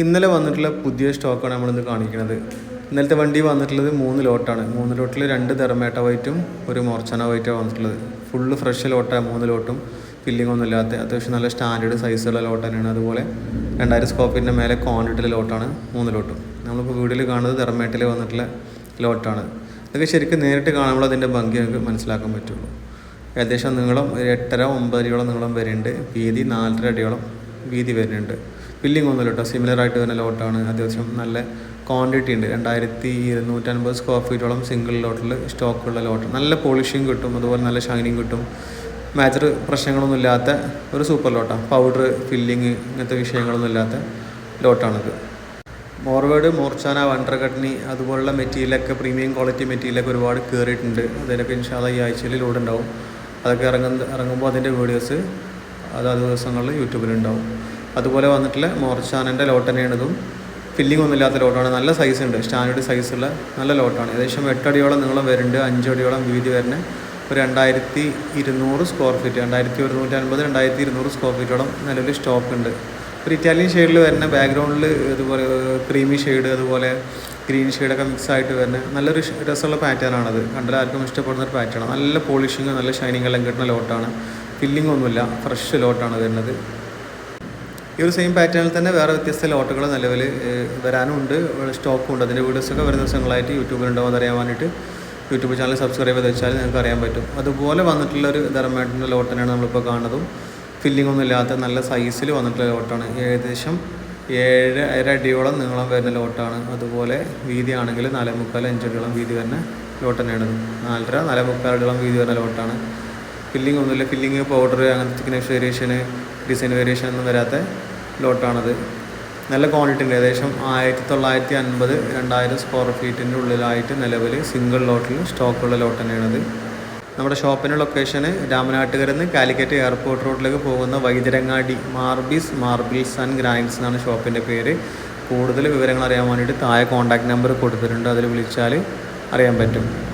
ഇന്നലെ വന്നിട്ടുള്ള പുതിയ സ്റ്റോക്കാണ് നമ്മളിന്ന് കാണിക്കുന്നത് ഇന്നലത്തെ വണ്ടി വന്നിട്ടുള്ളത് മൂന്ന് ലോട്ടാണ്. മൂന്ന് ലോട്ടിൽ രണ്ട് തെർമേട്ട വൈറ്റും ഒരു മോർച്ചന വൈറ്റാണ് വന്നിട്ടുള്ളത്. ഫുള്ള് ഫ്രഷ് ലോട്ടാണ് മൂന്ന് ലോട്ടും. ഫില്ലിംഗ് ഒന്നും ഇല്ലാത്ത അത്യാവശ്യം നല്ല സ്റ്റാൻഡേർഡ് സൈസുള്ള ലോട്ട് തന്നെയാണ്. അതുപോലെ രണ്ടായിരം സ്കോപ്പിന്റെ മേലെ ക്വാണ്ടിറ്റിയിലെ ലോട്ടാണ് മൂന്ന് ലോട്ടും. നമ്മളിപ്പോൾ വീട്ടിൽ കാണുന്നത് തെർമേട്ടിൽ വന്നിട്ടുള്ള ലോട്ടാണ്. ഇതൊക്കെ ശരിക്കും നേരിട്ട് കാണുമ്പോൾ അതിന്റെ ഭംഗി നമുക്ക് മനസ്സിലാക്കാൻ പറ്റുള്ളൂ. ഏകദേശം നീളം എട്ടര ഒമ്പത് അടിയോളം നീളം വരുന്നുണ്ട്. വീതി നാലര അടിയോളം വീതി വരുന്നുണ്ട്. ഫില്ലിംഗ് ഒന്നുമില്ല കേട്ടോ. സിമിലർ ആയിട്ട് വരുന്ന ലോട്ടാണ് അത്യാവശ്യം നല്ല ക്വാണ്ടിറ്റി ഉണ്ട്. രണ്ടായിരത്തി ഇരുന്നൂറ്റൻപത് സ്ക്വയർ ഫീറ്റോളം സിംഗിൾ ലോട്ടിൽ സ്റ്റോക്കുള്ള ലോട്ട് നല്ല പോളിഷിങ് കിട്ടും. അതുപോലെ നല്ല ഷൈനിങ് കിട്ടും. മാച്ചർ പ്രശ്നങ്ങളൊന്നും ഇല്ലാത്ത ഒരു സൂപ്പർ ലോട്ടാണ് പൗഡർ ഫില്ലിങ് ഇങ്ങനത്തെ വിഷയങ്ങളൊന്നും ഇല്ലാത്ത ലോട്ടാണിത് മോർവേഡ് മോർച്ചാന വണ്ടർ കട്നി അതുപോലുള്ള മെറ്റീരിയലൊക്കെ പ്രീമിയം ക്വാളിറ്റി മെറ്റീരിയലൊക്കെ ഒരുപാട് കയറിയിട്ടുണ്ട് അതിലൊക്കെ ഇൻഷാല്ല ഈ ആഴ്ചയിൽ ലോഡ് ഉണ്ടാവും. അതൊക്കെ ഇറങ്ങുന്ന ഇറങ്ങുമ്പോൾ അതിന്റെ വീഡിയോസ് അതാത് ദിവസങ്ങളിൽ യൂട്യൂബിലുണ്ടാവും അതുപോലെ വന്നിട്ടുള്ള മോർച്ചാനന്റെ ലോട്ട് തന്നെയാണ് ഇതും. ഫില്ലിംഗ് ഒന്നും ഇല്ലാത്ത ലോട്ടാണ് നല്ല സൈസ് ഉണ്ട്. സ്റ്റാൻഡേർഡ് സൈസുള്ള നല്ല ലോട്ടാണ് ഏകദേശം എട്ടടിയോളം നീളം വരുന്നുണ്ട്. അഞ്ചടിയോളം വീതി വരുന്ന ഒരു രണ്ടായിരത്തി ഇരുന്നൂറ് സ്ക്വയർ ഫീറ്റ് രണ്ടായിരത്തി ഒരുന്നൂറ്റി അൻപത് രണ്ടായിരത്തി ഇരുന്നൂറ് സ്ക്വയർ ഫീറ്റോളം നിലവിൽ സ്റ്റോക്ക് ഉണ്ട്. ഒരു ഇറ്റാലിയൻ ഷെയ്ഡിൽ വരുന്ന ബാക്ക്ഗ്രൗണ്ടിൽ ഇതുപോലെ ക്രീമി ഷെയ്ഡ് അതുപോലെ ഗ്രീൻ ഷെയ്ഡൊക്കെ മിക്സ് ആയിട്ട് വരുന്ന നല്ലൊരു രസമുള്ള പാറ്റേൺ ആണത്. കണ്ടാൽ ആർക്കും ഇഷ്ടപ്പെടുന്ന ഒരു പാറ്റേൺ നല്ല പോളിഷിങ് നല്ല ഷൈനിങ് എല്ലാം കിട്ടുന്ന ലോട്ടാണ് ഫില്ലിംഗ് ഒന്നുമില്ല. ഫ്രഷ് ലോട്ടാണ് വരുന്നത്. ഈ ഒരു സെയിം പാറ്റേണിൽ തന്നെ വേറെ വ്യത്യസ്ത ലോട്ടുകൾ നിലവിൽ വരാനുണ്ട്. സ്റ്റോക്കും ഉണ്ട്. അതിന്റെ വീഡിയോസൊക്കെ വരുന്ന ദിവസങ്ങളായിട്ട് യൂട്യൂബിലുണ്ടാവും അതറിയാൻ വേണ്ടിയിട്ട്. യൂട്യൂബ് ചാനൽ സബ്സ്ക്രൈബ് ചെയ്ത് വെച്ചാൽ നിങ്ങൾക്ക് അറിയാൻ പറ്റും. അതുപോലെ വന്നിട്ടുള്ള ഒരു ധർമ്മേട്ടന്റെ ലോട്ട് തന്നെയാണ് നമ്മളിപ്പോൾ കാണുന്നതും. ഫില്ലിംഗ് ഒന്നും ഇല്ലാത്ത നല്ല സൈസിൽ വന്നിട്ടുള്ള ലോട്ടാണ് ഏകദേശം ഏഴ് അര അടിയോളം നീളം വരുന്ന ലോട്ടാണ് അതുപോലെ വീതി ആണെങ്കിൽ നാല് മുക്കാൽ അഞ്ചടിയോളം വീതി വരുന്ന ലോട്ട് തന്നെയാണ്. നാലര നാല് മുക്കാൽ അടിയോളം വീതി വരുന്ന ലോട്ടാണ് ഫില്ലിംഗ് ഒന്നുമില്ല. ഫില്ലിംഗ് പൗഡർ അങ്ങനത്തെ വേരിയേഷന് ഡിസൈൻ വേരിയേഷൻ ഒന്നും വരാത്ത ലോട്ടാണത്. നല്ല ക്വാണ്ടിറ്റി ഉണ്ട്. ഏകദേശം ആയിരത്തി തൊള്ളായിരത്തി അൻപത് രണ്ടായിരം സ്ക്വയർ ഫീറ്റിന്റെ ഉള്ളിലായിട്ട് നിലവിൽ സിംഗിൾ ലോട്ടിൽ സ്റ്റോക്കുള്ള ലോട്ട് തന്നെയാണത്. നമ്മുടെ ഷോപ്പിന്റെ ലൊക്കേഷന് രാമനാട്ടുകരയിൽ നിന്ന് കാലിക്കറ്റ് എയർപോർട്ട് റോഡിലേക്ക് പോകുന്ന വൈദ്യരങ്ങാടി മാർബീസ് മാർബിൾസ് ആൻഡ് ഗ്രാൻഡ്സ് എന്നാണ് ഷോപ്പിന്റെ പേര്. കൂടുതൽ വിവരങ്ങൾ അറിയാൻ വേണ്ടിയിട്ട് താഴെ കോൺടാക്ട് നമ്പർ കൊടുത്തിട്ടുണ്ട്. അതിൽ വിളിച്ചാൽ അറിയാൻ പറ്റും.